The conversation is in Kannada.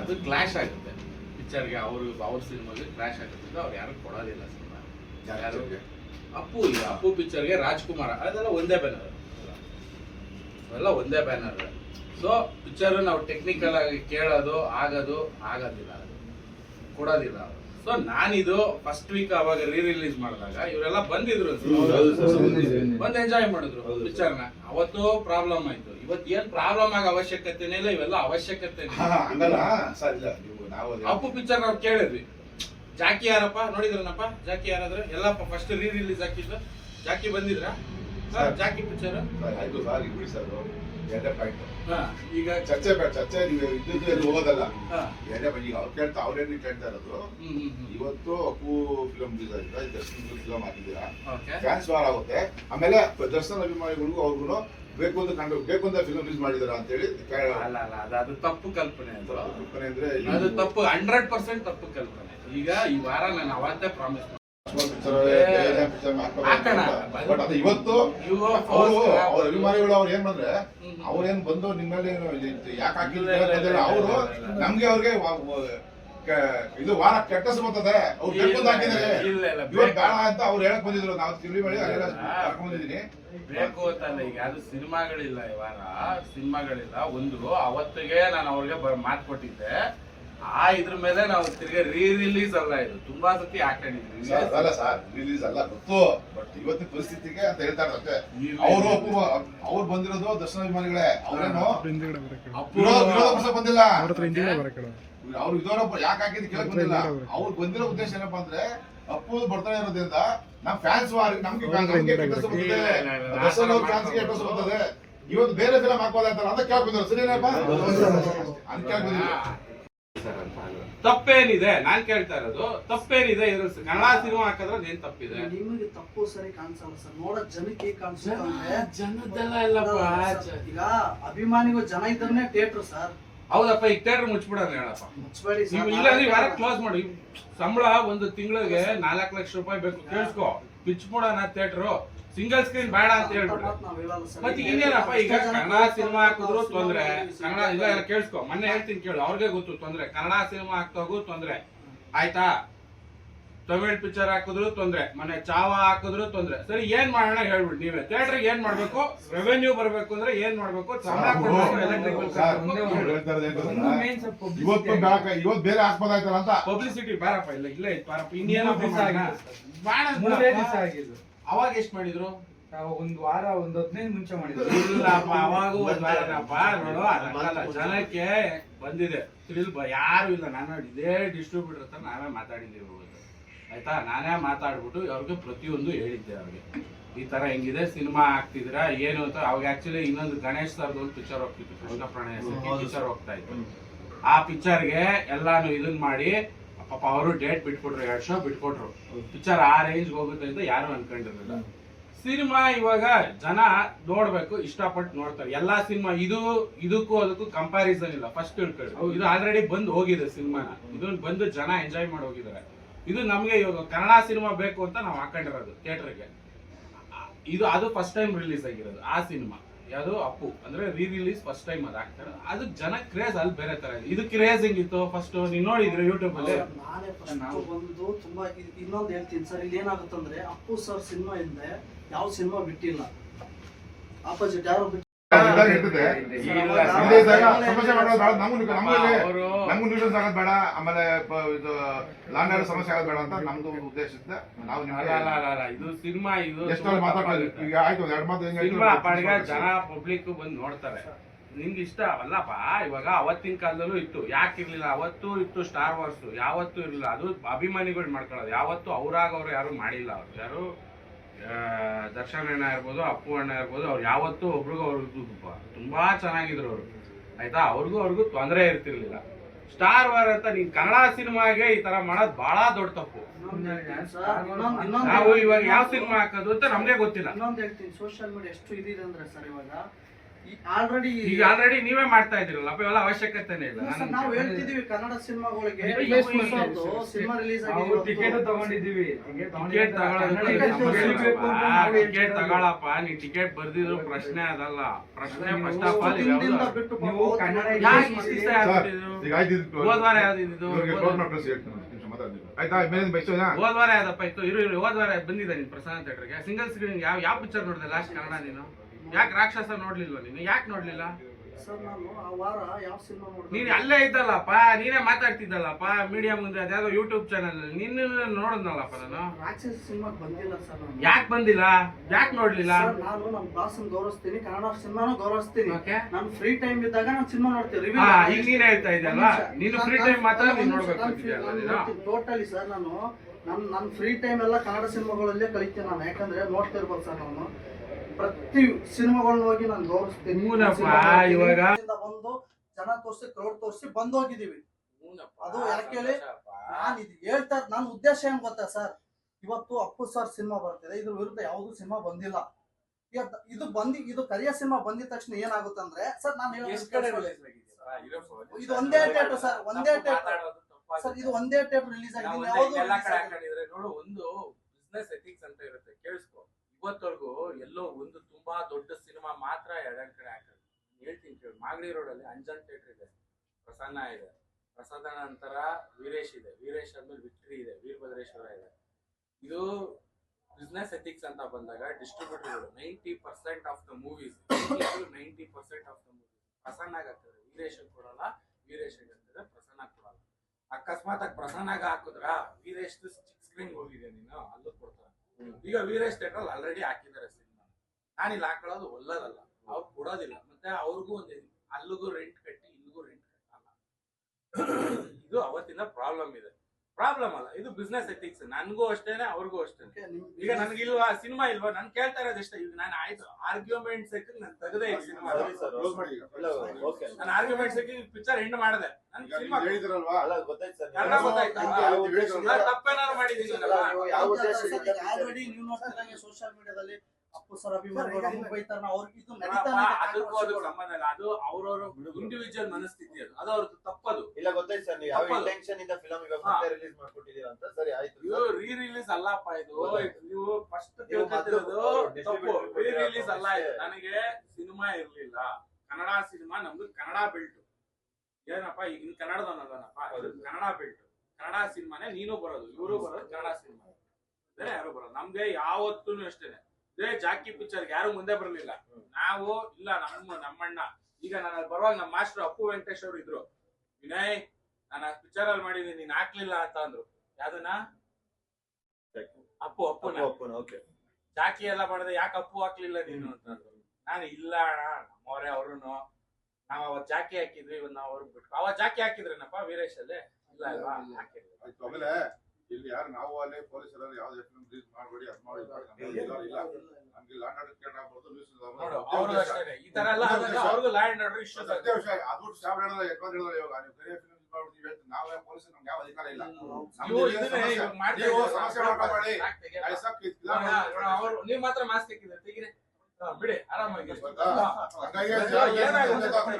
ಅದು ಕ್ಲಾಶ್ ಆಗುತ್ತೆ. ಪಿಕ್ಚರ್ಗೆ ಅವರು ಅವ್ರ ಸಿನಿಮಾಗೆ ಕ್ಲಾಶ್ ಆಗುತ್ತೆ ಅವ್ರು ಯಾರು ಕೊಡೋದಿಲ್ಲ ಸಿನಿಮಾ. ಯಾರು ಅಪ್ಪು ಇಲ್ಲ. ಅಪ್ಪು ಪಿಕ್ಚರ್ಗೆ ರಾಜ್ಕುಮಾರ್. ಅದೆಲ್ಲ ಒಂದೇ ಬ್ಯಾನರ್ ಅವೆಲ್ಲ ಒಂದೇ ಬ್ಯಾನರ್ ಸೊ ಪಿಕ್ಚರ್ ನಾವು ಟೆಕ್ನಿಕಲ್ ಆಗಿ ಕೇಳೋದು ಆಗೋದು ಆಗೋದಿಲ್ಲ ಅದು. ಕೊಡೋದಿಲ್ಲ ಸೊ ನಾನಿದು ಫಸ್ಟ್ ವೀಕ್ ಅವಾಗ ರೀ ರಿಲೀಸ್ ಮಾಡಿದಾಗ ಇವರೆಲ್ಲ ಬಂದಿದ್ರು. ಬಂದು ಎಂಜಾಯ್ ಮಾಡಿದ್ರು. ಪಿಕ್ಚರ್ನ ಅವತ್ತು ಪ್ರಾಬ್ಲಮ್ ಆಯ್ತು. ಇವತ್ತು ಏನ್ ಪ್ರಾಬ್ಲಮ್ ಆಗ ಅವಶ್ಯಕತೆನೇ ಇಲ್ಲ ಇವೆಲ್ಲ ಅವಶ್ಯಕತೆ ಹಾ, ಹಂಗಲ್ಲ. ಸರ್ ಇಲ್ಲ ನೀವು ನಾವು ಅದೇ- ಅಪ್ಪು ಪಿಕ್ಚರ್ ನಾವು ಕೇಳಿದ್ವಿ. ಜಾಕಿ ಯಾರಪ್ಪ? ನೋಡಿದ್ರನಪ್ಪ? ಜಾಕಿ ಯಾರಾದ್ರೆ? ಎಲ್ಲಪ್ಪ ಫಸ್ಟ್ ರೀ ರಿಲೀಸ್ ಹಾಕಿದ್ರು ಜಾಕಿ ಬಂದಿದ್ರ? ಸರ್. ಜಾಕಿ ಪಿಕ್ಚರ್ ಸರ್, ಆಯ್ತು ಸರ್ ಇರ್ಬಿಡಿ ಸರ್ ಎರಡೇ ಪಾಯಿಂಟ್ ಈಗ ಚರ್ಚೆ ಬೇಡ ಚರ್ಚೆ ನೀವು ಇದ್ದಿದ್ದು ಎಲ್ಲಿ ಹೋಗೋದಲ್ಲ. ಹಾ. ಎರಡೇ ಪಾಯಿಂಟ್ ಈಗ ಅವ್ರು ಕೇಳ್ತಾ ಅವ್ರೇನು ಕೇಳ್ತಾ ಇರೋದು? ಹ್ಮ್ ಹ್ಮ್ ಹ್ಮ್. ಇವತ್ತು ಅಪ್ಪು ಫಿಲಮ್ ರಿಲೀಸ್ ಆಗಿದೆ ದರ್ಶನ್ ಫಿಲಮ್ ಹಾಕಿದ್ದೀರಾ? ಓಕೆ ಫ್ಯಾನ್ಸ್ ವಾರ್ ಆಗುತ್ತೆ. ಆಮೇಲೆ ದರ್ಶನ್ ಅಭಿಮಾನಿಗಳಿಗೂ ಅವ್ರಿಗೂ ಬೇಕು ಅಂತ ಕಂಡು ಬೇಕು ಅಂತ ಫಿಲ್ಮ್ ರಿಲೀಸ್ ಮಾಡಿದಾರ ಅಂತ ಹೇಳಿ ಅಲ್ಲ ಅಲ್ಲ ಅದು ಅದು ತಪ್ಪು ಕಲ್ಪನೆ ಅದು. ಕಲ್ಪನೆ ಅಂದ್ರೆ ಅದು ತಪ್ಪು ಹಂಡ್ರೆಡ್ ಪರ್ಸೆಂಟ್ ತಪ್ಪು ಕಲ್ಪನೆ. ಈಗ ಈ ವಾರ ನಾನು ಅವತ್ತೇ ಪ್ರಾಮಿಸ್ ಇವತ್ತು ಇವು ಅವರು ಅವ್ರ ಅಭಿಮಾನಿಗಳು ಅವ್ರು ಏನ್ ಬಂದ್ರೆ ಅವ್ರೇನ್ ಬಂದು ನಿಮ್ಮಲ್ಲಿ ಯಾಕೆ ಹಾಕಿಲ್ಲ ಅವರು. ನಮ್ಗೆ ಅವ್ರಿಗೆ ಇದು ವಾರ ಕೆಟ್ಟಸ್ ಬರ್ತದೆ ಅವ್ರು ಇಲ್ಲ, ಬೇಕು ಹಾಕಿದ್ರೆ ಇಲ್ಲ, ಇಲ್ಲ, ಇವತ್ತು. ಬೇಡ ಅಂತ ಅವ್ರು ಹೇಳಕ್ ಬಂದಿದ್ರು. ನಾವು ತಿಳಿ ಮಾಡಿ ಅದೆಲ್ಲ ಬೇಕು ಅಂತಲ್ಲ ಈಗ. ಅದು ಸಿನಿಮಾಗಳಿಲ್ಲ ಈ ವಾರ. ಸಿನಿಮಾಗಳಿಲ್ಲ. ಒಂದು ಅವತ್ತಿಗೆ ನಾನು ಅವ್ರಿಗೆ ಬ- ಮಾತು ಕೊಟ್ಟಿದ್ದೆ. ಆ ಇದ್ರ ಮೇಲೆ ನಾವು ತಿರ್ಗಿ ರೀ ರಿಲೀಸ್ ಅಲ್ಲ ಇದು. ತುಂಬಾ ಸತಿ ಹಾಕೊಂಡಿದ್ವಿ ಸರ್, ಅಲ್ಲ ಸರ್ ರಿಲೀಸ್ ಅಲ್ಲ ಗೊತ್ತು. ಬಟ್ ಇವತ್ತಿನ ಪರಿಸ್ಥಿತಿಗೆ ಅಂತ ಹೇಳ್ತಾರೆ ಅಷ್ಟೇ. ಅವರು. ಅವ್ರು ಬಂದಿರೋದು ದರ್ಶನ ಅಭಿಮಾನಿಗಳೇ. ಅವ್ರೇನು ವಿರೋಧ ಬಂದಿಲ್ಲ. ಅವ್ರ ಇದೋರಪ್ಪ ಯಾಕೆ ಹಾಕಿದ್ ಕೇಳಕ್ ಬಂದಿಲ್ಲ. ಅವ್ರು ಬಂದಿರೋ ಉದ್ದೇಶ ಏನಪ್ಪಾ ಅಂದ್ರೆ ಅಪ್ಪು ಬರ್ತಾ ಇರೋದ್ರಿಂದ ನಮ್ ಫ್ಯಾನ್ಸ್ ನಮ್ಗೆ ಫ್ಯಾನ್ಸ್ ಬರ್ತದೆ. ಇವತ್ತು ಬೇರೆ ಫಿಲಮ್ ಹಾಕೋದ ಅಂತಾರ? ಅಂತ ಕೇಳಕ್ ಬಂದಿರೋ ಸರಿನಪ್ಪ ಅಂತ ಕೇಳಕ್ ಬಂದಿಲ್ಲ ತಪ್ಪೇನಿದೆ ನಾನ್ ಕೇಳ್ತಾ ಇರೋದು ತಪ್ಪೇನಿದೆ ಇದ್ರ ಕನ್ನಡ ಸಿನಿಮಾ ಹಾಕಿದ್ರೆ ಏನ್ ತಪ್ಪಿದೆ? ನಿಮಗೆ ತಪ್ಪು ಸರಿ ಕಾಣಿಸಲ್ಲ ಸರ್. ನೋಡ ಜನಕ್ಕೆ ಕಾಣಿಸುತ್ತೆ ಅಂದ್ರೆ ಜನದ್ದೆಲ್ಲ ಇಲ್ಲಪ್ಪ. ಈಗ ಅಭಿಮಾನಿಗೂ ಜನ ಇದ್ರೆ ಥಿಯೇಟರ್ ಸರ್. ಹೌದಪ್ಪ ಈಗ ಥಿಯೇಟರ್ ಮುಚ್ಬಿಡೋಣ ಹೇಳಪ್ಪ. ಮುಚ್ಚಬೇಡಿ ನೀವು ಇಲ್ಲ ನೀವು ಕ್ಲೋಸ್ ಮಾಡಿ. ಸಂಬಳ ಒಂದು ತಿಂಗಳಿಗೆ ನಾಲ್ಕು ಲಕ್ಷ ರೂಪಾಯಿ ಬೇಕು ಕೇಳಿಸ್ಕೊ. ಬಿಚ್ಬಿಡೋಣ ಥಿಯೇಟರ್ ಸಿಂಗಲ್ ಸ್ಕ್ರೀನ್ ಬೇಡ ಅಂತ ಹೇಳ್ಬಿಡ ಮತ್ತೆ ಇನ್ನೇನಪ್ಪ ಈಗ ಕನ್ನಡ ಸಿನಿಮಾ ಹಾಕಿದ್ರು ತೊಂದ್ರೆ. ಕನ್ನಡ ಇಲ್ಲ ಇಲ್ಲ ಕೇಳಿಸ್ಕೊ. ಮೊನ್ನೆ ಹೇಳ್ತೀನಿ ಕೇಳು ಅವ್ರಿಗೆ ಗೊತ್ತು ತೊಂದ್ರೆ. ಕನ್ನಡ ಸಿನಿಮಾ ಹಾಕ್ತಾಗೂ ತೊಂದ್ರೆ. ಆಯ್ತಾ? ತಮಿಳ್ ಪಿಕ್ಚರ್ ಹಾಕಿದ್ರು ತೊಂದ್ರೆ ಮನೆ ಚಾವ ಹಾಕಿದ್ರು ತೊಂದ್ರೆ. ಸರಿ ಏನ್ ಮಾಡೋಣ ಹೇಳ್ಬಿಡಿ ನೀವೇ. ಥಿಯೇಟರ್ ಏನ್ ಮಾಡ್ಬೇಕು? ರೆವೆನ್ಯೂ ಬರ್ಬೇಕು ಅಂದ್ರೆ ಏನ್ ಮಾಡ್ಬೇಕು? ಇವತ್ತು ಬೇರೆ ಅಂತ? ಪಬ್ಲಿಸಿಟಿ ಬಾರಪ್ಪ ಇಲ್ಲ ಇಲ್ಲ ಬಾರಪ್ಪ. ಆಗಿದ್ದು ಅವಾಗ ಎಷ್ಟ್ ಮಾಡಿದ್ರು? ನಾವು ಒಂದ್ ವಾರ ಒಂದ್ ಹದಿನೈದು ಮುಂಚೆ ಮಾಡಿದ್ರು ಇಲ್ಲಪ್ಪ ಅವಾಗ ಒಂದ್ ವಾರನಪ್ಪ ನೋಡು ಜನಕ್ಕೆ ಬಂದಿದೆ. ತಿಳಿಲ್ ಯಾರು ಇಲ್ಲ. ನಾನು ಇದೇ ಡಿಸ್ಟ್ರಿಬ್ಯೂಟರ್ ಹತ್ರ ನಾವೇ ಮಾತಾಡಿದ್ದೀವಿ. ಆಯ್ತಾ? ನಾನೇ ಮಾತಾಡ್ಬಿಟ್ಟು ಅವ್ರಿಗೆ ಪ್ರತಿಯೊಂದು ಹೇಳಿದ್ದೆ ಅವ್ರಿಗೆ. ಈ ತರ ಹೆಂಗಿದೆ? ಸಿನಿಮಾ ಆಗ್ತಿದ್ರ ಏನು ಅಂತ ಅವಾಗ ಆಕ್ಚುಲಿ ಇನ್ನೊಂದು ಗಣೇಶ್ ಸರ್ದು ಒಂದು ಪಿಕ್ಚರ್ ಹೋಗ್ತಿತ್ತು ಕೃಷ್ಣ ಪ್ರಣಯ ಪಿಕ್ಚರ್ ಹೋಗ್ತಾ ಇತ್ತು. ಆ ಪಿಕ್ಚರ್ಗೆ ಎಲ್ಲಾನು ಇದನ್ ಮಾಡಿ ಪಾಪ ಅವರು ಡೇಟ್ ಬಿಟ್ಕೊಟ್ರು ಎರಡ್ ಶೋ ಬಿಟ್ಕೊಟ್ರು ಪಿಕ್ಚರ್ ಆ ರೇಂಜ್ ಹೋಗುತ್ತೆ ಅಂತ ಯಾರು ಅನ್ಕೊಂಡಿರಲಿಲ್ಲ. ಸಿನಿಮಾ ಇವಾಗ ಜನ ನೋಡ್ಬೇಕು ಇಷ್ಟಪಟ್ಟು ನೋಡ್ತಾರೆ. ಎಲ್ಲಾ ಸಿನಿಮಾ ಇದು ಇದಕ್ಕೂ ಅದಕ್ಕೂ ಕಂಪ್ಯಾರಿಸನ್ ಇಲ್ಲ. ಫಸ್ಟ್ ತಿಳ್ಕೊಳ್ಳಿ. ಇದು ಆಲ್ರೆಡಿ ಬಂದು ಹೋಗಿದೆ ಸಿನಿಮಾನ. ಇದನ್ನ ಬಂದು ಜನ ಎಂಜಾಯ್ ಮಾಡಿ ಹೋಗಿದ್ದಾರೆ. ಇದು ನಮಗೆ ಇವಾಗ ಕನ್ನಡ ಸಿನಿಮಾ ಬೇಕು ಅಂತ ನಾವು ಹಾಕೊಂಡಿರೋದು ಥಿಯೇಟರ್ಗೆ. ಇದು ಅದು ಫಸ್ಟ್ ಟೈಮ್ ರಿಲೀಸ್ ಆಗಿರೋದು ಆ ಸಿನಿಮಾ. ಯಾವುದು? ಅಪ್ಪು. ಅಂದ್ರೆ ರೀ ರಿಲೀಸ್ ಫಸ್ಟ್ ಟೈಮ್ ಅದು ಹಾಕ್ತಾರೆ. ಅದು ಜನ ಕ್ರೇಜ್ ಅಲ್ಲಿ ಬೇರೆ ತರ ಇದೆ. ಇದು ಕ್ರೇಜ್ ಹೆಂಗಿತ್ತು ಫಸ್ಟ್ ನೀವು ನೋಡಿದ್ರೆ ಯೂಟ್ಯೂಬ್ ಅಲ್ಲಿ. ನಾನೇ ಫಸ್ಟ್ ಬಂದು ತುಂಬಾ ಇನ್ನೊಂದು ಹೇಳ್ತೀನಿ ಸರ್ ಇಲ್ಲಿ ಏನಾಗುತ್ತಂದ್ರೆ ಅಪ್ಪು ಸರ್ ಸಿನಿಮಾ ಹಿಂದೆ ಯಾವ ಸಿನಿಮಾ ಬಿಟ್ಟಿಲ್ಲ. ಆಪೋಸಿಟ್ ಯಾರು ಸಮಸ್ಯೆ ಮಾಡೋದು ಬೇಡ. ನಮಗೂ ನಮ್ಮಲ್ಲಿ ಅವರು ನಮಗೂ ನ್ಯೂಟ್ರನ್ಸ್ ಆಗೋದು ಬೇಡ. ಆಮೇಲೆ ಪ- ಇದು ಲ್ಯಾಂಡ್ ಆರ್ಡರ್ ಸಮಸ್ಯೆ ಆಗೋದು ಬೇಡ ಅಂತ ನಮ್ದು ಉದ್ದೇಶ ಇದ್ದೆ ನಾವು ಅಲ್ಲ ಅಲ್ಲ ಅಲ್ಲ ಅಲ್ಲ. ಇದು ಸಿನಿಮಾ ಇದು ಎಷ್ಟು ಮಾತಾಡ್ತಾರೆ ಈಗ ಆಯ್ತು ಎರಡು ಮಾತು ಹೆಂಗೆ ಸಿನಿಮಾ ಪಾಡಿಗೆ ಜನ ಪಬ್ಲಿಕ್ ಬಂದು ನೋಡ್ತಾರೆ. ನಿಂಗೆ ಇಷ್ಟ? ಅಲ್ಲಪ್ಪ ಇವಾಗ ಅವತ್ತಿನ ಕಾಲದಲ್ಲೂ ಇತ್ತು. ಯಾಕೆ ಇರ್ಲಿಲ್ಲ? ಅವತ್ತು ಇತ್ತು ಸ್ಟಾರ್ ವಾರ್ಸ್ ಯಾವತ್ತೂ ಇರ್ಲಿಲ್ಲ. ಅದು ಅಭಿಮಾನಿಗಳು ಮಾಡ್ಕೊಳ್ಳೋದು. ಯಾವತ್ತು ಅವ್ರಾಗ ಅವ್ರು ಯಾರು ಮಾಡಿಲ್ಲ. ಅವ್ರು ಯಾರು ದರ್ಶನ್ ಅಣ್ಣ ಇರ್ಬೋದು ಅಪ್ಪು ಅಣ್ಣ ಇರ್ಬೋದು ಅವ್ರು ಯಾವತ್ತೂ ಒಬ್ರಿಗೂ ಅವ್ರಿಗೂ ತುಂಬಾ ಚೆನ್ನಾಗಿದ್ರು ಅವರು. ಆಯ್ತಾ? ಅವ್ರಿಗೂ ಅವ್ರಿಗೂ ತೊಂದರೆ ಇರ್ತಿರ್ಲಿಲ್ಲ. ಸ್ಟಾರ್ ವಾರ್ ಅಂತ ನೀನ್ ಕನ್ನಡ ಸಿನಿಮಾಗೆ ಈ ತರ ಮಾಡೋದು ಬಹಳ ದೊಡ್ಡ ತಪ್ಪು. ನಾವು ಇವಾಗ ಯಾವ ಸಿನಿಮಾ ಹಾಕೋದು ಅಂತ ನಮ್ಗೆ ಗೊತ್ತಿಲ್ಲ. ಇನ್ನೊಂದು ಹೇಳ್ತೀನಿ ಸೋಷಿಯಲ್ ಮೀಡಿಯಾ ಎಷ್ಟು ಇದಿದೆ ಅಂದ್ರೆ ಸರ್ ಇವಾಗ ಆಲ್ರೆಡಿ ಈಗ ಆಲ್ರೆಡಿ ನೀವೇ ಮಾಡ್ತಾ ಇದ್ದೀರಲ್ಲ ಅಪ್ಪ ಇವೆಲ್ಲ ಅವಶ್ಯಕತೆನೇ ಇಲ್ಲ. ನಾನು- ನಾವು ಹೇಳ್ತಿದೀವಿ ಕನ್ನಡ ಸಿನಿಮಾಗಳಿಗೆ. ಸಿನಿಮಾ ರಿಲೀಸ್ ನಾವು ಟಿಕೆಟ್ ತಗೊಂಡಿದ್ದೀವಿ. Ticket ticket. ತಗೊಳಪ್ಪ. ನೀ ಟಿಕೆಟ್ ಬರ್ದಿದ್ರು ಪ್ರಶ್ನೆ ಅದಲ್ಲ. ಪ್ರಶ್ನೆ ಫಸ್ಟ್ ಆಫ್ ಆಲ್ ನೀವು ಕನ್ನಡ ಸರ್, ಈಗ ಆಯ್ತು ಇದು. ಹೋದ್ ವಾರ ಯಾವ್ದು ಇದ್ದಿದ್ದು? ಇವ್ರಿಗೆ ಹೋದ್ ಕ್ಲೋಸ್ ವಾರ- ಮಾಡಿ ಪ್ರೆಸ್ ಹೇಳ್ತೀನಿ ಒಂದು ಮಾತಾಡ್ತೀನಿ. ಆಯ್ತಾ? ಮೇಲಿಂದ ಬೈಸೋಣ ಹೋದ್ ವಾರ ಯಾವ್ದಪ್ಪ ಇತ್ತು? ಇರು ಇರು ಹೋದ್ವಾರ ಬಂದಿದ್ದ ನೀನು ಪ್ರಸಾದ್ ಥಿಯೇಟರ್ಗೆ ಸಿಂಗಲ್ ಸ್ಕ್ರೀನ್ ಯಾವ ಯಾವ ಪಿಕ್ಚರ್ ನೋಡಿದೆ? ಲಾಸ್ಟ್ ಕನ್ನಡ ನೀನು? ಯಾಕೆ ರಾಕ್ಷಸ ನೋಡ್ಲಿಲ್ವ ನೀನು? ಯಾಕೆ ನೋಡ್ಲಿಲ್ಲ? ಸರ್ ನಾನು ಆ ವಾರ ಯಾವ ಸಿನಿಮಾ ನೋಡಿದೆ ನೀನ್ ಅಲ್ಲೇ ಇದ್ದಲ್ಲಪ್ಪ ನೀನೇ ಮಾತಾಡ್ತಿದ್ದಲ್ಲಪ್ಪ ಮೀಡಿಯಾ ಮುಂದೆ ಅದ್ಯಾವ್ದೋ ಯೂಟ್ಯೂಬ್ ಚಾನಲ್ ನಿನ್ನ ನೋಡಿದ್ನಲ್ಲಪ್ಪ ನಾನು? ರಾಕ್ಷಸ ಸಿನಿಮಾಗೆ ಬಂದಿಲ್ಲ ಸರ್ ನಾನು. ಯಾಕೆ ಬಂದಿಲ್ಲ? ಯಾಕೆ ನೋಡ್ಲಿಲ್ಲ? ಸರ್, ನಾನು ನಮ್ಮ ಬಾಸನ್ ಗೌರವಿಸ್ತೀನಿ ಕನ್ನಡ ಸಿನಿಮಾನು ಗೌರವಿಸ್ತೀನಿ. ಓಕೆ ನಾನು ಫ್ರೀ ಟೈಮ್ ಇದ್ದಾಗ ನಾನು ಸಿನಿಮಾ ನೋಡ್ತೀನಿ ರಿವ್ಯೂ ಹಾ ಈಗ ನೀನ್ ಹೇಳ್ತಾ ಇದೆಯಲ್ಲ? ನೀನು ಫ್ರೀ ಟೈಮ್ ಮಾತ್ರ ನೀನ್ ನೋಡ್ಬೇಕು ಅಂತಿದ್ಯಲ್ಲ ನೀನು? ಟೋಟಲಿ ಸರ್ ನಾನು. ನನ್ನ ನನ್ನ ಫ್ರೀ ಟೈಮ್ ಎಲ್ಲ ಕನ್ನಡ ಸಿನಿಮಾಗಳಲ್ಲೇ ಕಲಿತೀನಿ ನಾನು ಯಾಕಂದ್ರೆ ನೋಡ್ತಿರ್ಬೋದು ಸರ್ ನಾನು. ಪ್ರತಿ ಸಿನಿಮಾಗಳನ್ನ ಹೋಗಿ ನಾನು ಗೌರವಿಸ್ತೀನಿ. ಹ್ಞೂನಪ್ಪ, ಇವಾಗ- ಬಂದು ಜನ ತೋರಿಸಿ ಕ್ರೌಡ್ ತೋರಿಸಿ ಬಂದು ಹೋಗಿದೀವಿ ಅದು ಯಾಕೆ ಹೇಳಿ? ನಾನು ಇದು ಹೇಳ್ತಾ ನನ್ನ ಉದ್ದೇಶ ಏನ್ ಗೊತ್ತಾ ಸರ್? ಇವತ್ತು ಅಪ್ಪು ಸರ್ ಸಿನಿಮಾ ಬರ್ತಿದೆ. ಇದ್ರ ವಿರುದ್ಧ ಯಾವ್ದು ಸಿನಿಮಾ ಬಂದಿಲ್ಲ. ಇದು ಬಂದಿ ಇದು ಕರಿಯ ಸಿನಿಮಾ ಬಂದಿದ ತಕ್ಷಣ ಏನಾಗುತ್ತಂದ್ರೆ ಸರ್ ನಾನು ಇದು ಒಂದೇ ಟೇಪ್ ಸರ್ ಒಂದೇ ಟೇಪ್ ಸರ್ ಇದು ಒಂದೇ ಟೇಪ್ ರಿಲೀಸ್ ಆಗಿದೆ. ಯಾವುದು ಒಂದು ಬಿಸ್ನೆಸ್ ಎಥಿಕ್ಸ್ ಅಂತ ಇರುತ್ತೆ. ಕೇಳಿಸ್ಕೊ ಇವತ್ತವರೆಗೂ ಎಲ್ಲೋ ಒಂದು ತುಂಬಾ ದೊಡ್ಡ ಸಿನಿಮಾ ಮಾತ್ರ ಎರಡೆರಡು ಕಡೆ ಹಾಕೋದು ಹೇಳ್ತೀನಿ ಕೇಳಿ. ಮಾಗಡಿ ರೋಡ್ ಅಲ್ಲಿ ಅಂಜನ್ ಥಿಯೇಟರ್ ಇದೆ. ಪ್ರಸನ್ನ ಇದೆ. ಪ್ರಸಾದ ನಂತರ ವೀರೇಶ್ ಇದೆ. ವೀರೇಶ್ ಆದ್ಮೇಲೆ ವಿಕ್ಟ್ರಿ ಇದೆ. ವೀರಭದ್ರೇಶ್ವರ ಇದೆ. ಇದು ಬಿಸ್ನೆಸ್ ಎಥಿಕ್ಸ್ ಅಂತ ಬಂದಾಗ ಡಿಸ್ಟ್ರಿಬ್ಯೂಟರ್ಗಳು ninety percent of the movies ninety percent of the movies Prasanna ಆಗ್ತದೆ ವೀರೇಶ್ ಕೊಡಲ್ಲ, ವೀರೇಶ್ ಆಗ್ತದೆ ಪ್ರಸನ್ನ ಕೊಡಲ್ಲ. ಅಕಸ್ಮಾತ್ ಆಗಿ ಪ್ರಸನ್ನಾಗ ಹಾಕಿದ್ರ? ವೀರೇಶ್ ಚಿಕ್ಕ ಸ್ಕ್ರೀನ್ ಹೋಗಿದೆ ನೀನು. ಅಲ್ಲೂ ಕೊಡ್ತಾರೆ. ಈಗ ವೀರೇಶ್ ಥಿಯೇಟರ್ ಆಲ್ರೆಡಿ ಹಾಕಿದ್ದಾರೆ ಸಿನಿಮಾ ನಾನಿಲ್ಲಿ ಹಾಕೊಳ್ಳೋದು ಒಳ್ಳೇದಲ್ಲ. ಅವ್ರು ಕೊಡೋದಿಲ್ಲ. ಮತ್ತೆ ಅವ್ರಿಗೂ ಒಂದು ಅಲ್ಲಿಗೂ ರೆಂಟ್ ಕಟ್ಟಿ, ಇಲ್ಲಿಗೂ ರೆಂಟ್ ಕಟ್ಟಲ್ಲ. ಇದು ಅವತ್ತಿನ ಪ್ರಾಬ್ಲಮ್ ಇದೆ. ಪ್ರಾಬ್ಲಮ್ ಅಲ್ಲ. ಇದು ಬಿಸ್ನೆಸ್ ಎಥಿಕ್ಸ್ ನನ್ಗೂ ಅಷ್ಟೇನೆ ಅವ್ರಿಗೂ ಅಷ್ಟೇನೆ. ಈಗ ನನ್ಗಿಲ್ವಾ? ಸಿನಿಮಾ ಇಲ್ವಾ? ನಾನು ಕೇಳ್ತಾ ಇರೋದು ಇಷ್ಟ ಈಗ ನಾನು ಆಯ್ತು. ಆರ್ಗ್ಯುಮೆಂಟ್ ಸೆಕ್ ನಾನು ತೆಗೆದೇ ಸಿನಿಮಾ ಈಗ. ಓಕೆ ನಾನು ಆರ್ಗ್ಯುಮೆಂಟ್ ಸೆಕ್ ಪಿಕ್ಚರ್ ಎಂಡ್ ಮಾಡಿದೆ. ನನ್ ಸಿನಿಮಾ ಹೇಳಿದ್ರಲ್ವಾ? ಅಲ್ಲ ಗೊತ್ತಾಯ್ತು ತಪ್ಪೇನಾದ್ರು ಮಾಡಿದೀನಿ. ಯಾವ ಉದ್ದೇಶದಿಂದ ಆಲ್ರೆಡಿ ನೀವು ನೋಡ್ತಿದ್ದಂಗೆ ಸೋಷಿಯಲ್ ಮೀಡಿಯಾದಲ್ಲಿ ಅಪ್ಪು ಸರ್ ಅಭಿಮಾನಿಗಳು ಬೈತಾರ ಅವ್ರಿಗೆ ಇದು ನೋಡಪ್ಪ, ಅದಕ್ಕೂ ಅದಕ್ಕೂ ಸಂಬಂಧ ಇಲ್ಲ. ಅದು ಅವ್ರವ್ರ ಇಂಡಿವಿಜುವಲ್ ಮನಸ್ಥಿತಿ ಅದು. ಅದು ಅವ್ರದ್ದು ತಪ್ಪದು. ಇಲ್ಲ ಗೊತ್ತಾಯ್ತು ಸರ್ ನೀವು ಯಾವ. ಇಂಟೆನ್ಷನ್ ಇಂದ ಫಿಲಂ ಇವಾಗ. ಮತ್ತೆ ರಿಲೀಸ್ ಮಾಡ್ಕೊಟ್ಟಿದೀರ ಅಂತ? ಸರಿ ಆಯ್ತು ಇದು ರೀ ರಿಲೀಸ್ ಅಲ್ಲಪ್ಪ ಇದು. ನೀವು ಫಸ್ಟ್ ತಿಳ್ಕೊತಿರೋದು ತಪ್ಪು. ರೀ ರಿಲೀಸ್ ಅಲ್ಲ ಇದು. ನನಗೆ ಸಿನಿಮಾ ಇರ್ಲಿಲ್ಲ. ಕನ್ನಡ ಸಿನಿಮಾ ನಮ್ದು ಕನ್ನಡ ಬೆಲ್ಟ್. ಏನಪ್ಪ ಈಗ ಕನ್ನಡದ ಅನ್ನೋದನ್ನಪ್ಪ ಕನ್ನಡ ಬೆಲ್ಟ್. ಕನ್ನಡ ಸಿನಿಮಾನೇ ನೀನು ಬರೋದು. ಇವರು ಬರೋದು ಕನ್ನಡ ಸಿನಿಮಾ. ಬೇರೆ ಯಾರು ಬರೋದು? ನಮ್ಗೆ ಯಾವತ್ತೂ ಅಷ್ಟೇನೆ. ಇದೇ ಜಾಕಿ ಪಿಕ್ಚರ್ ಯಾರು ಮುಂದೆ ಬರಲಿಲ್ಲ. ನಾವು ಇಲ್ಲ ನಮ್ಮ ನಮ್ಮಣ್ಣ. ಈಗ ನಾನು ಅಲ್ಲಿ ಬರುವಾಗ ನಮ್ಮ ಮಾಸ್ಟರ್ ಅಪ್ಪು ವೆಂಕಟೇಶ್ ಅವರು ಇದ್ರು. ವಿನಯ್ ನಾನು ಆ ಪಿಕ್ಚರ್ ಅಲ್ಲಿ ಮಾಡಿದೀನಿ ನೀನ್ ಹಾಕ್ಲಿಲ್ಲ ಅಂತ ಅಂದ್ರು. ಯಾವ್ದನ್ನ? ಅಪ್ಪು ಅಪ್ಪು ಓಕೆ ಜಾಕಿ ಎಲ್ಲ ಮಾಡಿದೆ ಯಾಕೆ ಅಪ್ಪು ಹಾಕ್ಲಿಲ್ಲ ನೀನು ಅಂತಂದ್ರು ನಾನು ಇಲ್ಲ ಅಣ್ಣ ನಮ್ಮವರೇ ಅವ್ರುನು. ನಾವ್ ಅವತ್ ಜಾಕಿ ಹಾಕಿದ್ವಿ ಇವತ್ತು ನಾವು ಅವ್ರಿಗೆ ಬಿಟ್ಟು ಅವ ಜಾಕಿ ಹಾಕಿದ್ರೇನಪ್ಪ ವೀರೇಶ್ ಅಲ್ಲೇ? ಇಲ್ಲ ಅಲ್ವಾ ಹಾಕಿದ್ರು ಇಲ್ಲಿ ಯಾರು ನಾವು ಅಲ್ಲಿ ಪೊಲೀಸರು ಯಾವ್ದು ಎಫ್ ರಿಲೀಸ್ ಮಾಡಬೇಡಿ ಅದು ಮಾಡಿ ನಮ್ಗೆ ಇಲ್ಲ. ನಮ್ಗೆ ಲ್ಯಾಂಡ್ ಆರ್ಡರ್ ನ್ಯೂಸ್ ನೋಡು ಅವರು ಅಷ್ಟೇ ಈ ತರ ಎಲ್ಲ ಆದಾಗ ಅವ್ರಿಗೂ ಲ್ಯಾಂಡ್ ಆರ್ಡರ್ ಇಶ್ಯೂಸ್ ಸತ್ಯ ಅದು ಸ್ಟಾಪ್ ಹೇಳಿದ್ರೆ ಎಕ್ಕೊಂಡ್ ಹೇಳಿದ್ರೆ ಇವಾಗ ನೀವು ಬೇರೆ ಫಿಲ್ಮ್ ಮಾಡ್ಬಿಡ್ತೀವಿ ಹೇಳ್ತೀವಿ ನಾವೇ ಪೊಲೀಸ್ ನಮ್ಗೆ ಯಾವ ಅಧಿಕಾರ ಇಲ್ಲ. ನೀವು ಇದನ್ನೇ ಸಮಸ್ಯೆ ಮಾಡ್ಕೊಬೇಡಿ. ಅವ್ರು ನೀವ್ ಮಾತ್ರ ಮಾಸ್ಕ್ ಹಾಕಿದ್ರೆ ತೆಗಿರಿ. ಹಾ, ಬಿಡಿ ಆರಾಮಾಗಿ. ಏನಾಗುತ್ತೆ?